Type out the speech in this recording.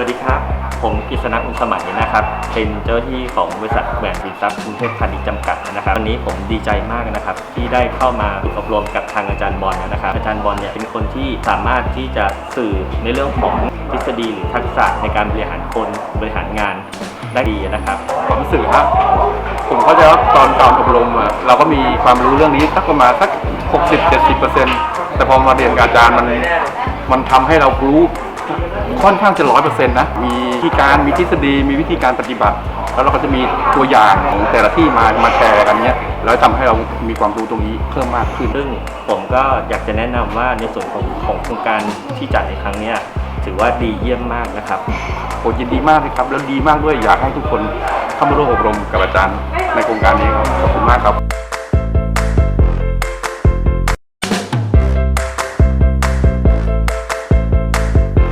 วัสดีครับ ผมกฤษณะอุณสมัยนะครับ เป็นเจ้าที่ของบริษัทแหวนสินทรัพย์กรุงเทพพาณิชย์จำกัดนะครับ วันนี้ผมดีใจมากนะครับ ที่ได้เข้ามาอบรมกับทางอาจารย์บอลนะครับ อาจารย์บอลเนี่ยเป็นคนที่สามารถที่จะสื่อในเรื่องของทฤษฎีหรือทักษะในการบริหารคนบริหารงานได้ดีนะครับความรู้สึกฮะผมเข้าใจว่าตอนตอนอบรมอะเราก็มีความรู้เรื่องนี้สักประมาณสัก 60-70%แต่พอมาเรียนกับอาจารย์มันมันทำให้เรารู้ ค่อนข้างจะร้อยเปอร์เซ็นต์นะ มีวิธีการ มีทฤษฎี มีวิธีการปฏิบัติ แล้วเราก็จะมีตัวอย่างของแต่ละที่มา มาแชร์กันเนี้ย แล้วทำให้เรามีความรู้ตรงนี้เพิ่มมากขึ้น ซึ่งผมก็อยากจะแนะนำว่าในส่วนของของโครงการที่จัดในครั้งเนี้ยถือว่าดีเยี่ยมมากนะครับโหยินดีมากเลยครับ แล้วดีมากด้วย อยากให้ทุกคนเข้ามาร่วมอบรมกับอาจารย์ในโครงการนี้ครับ ขอบคุณมากครับ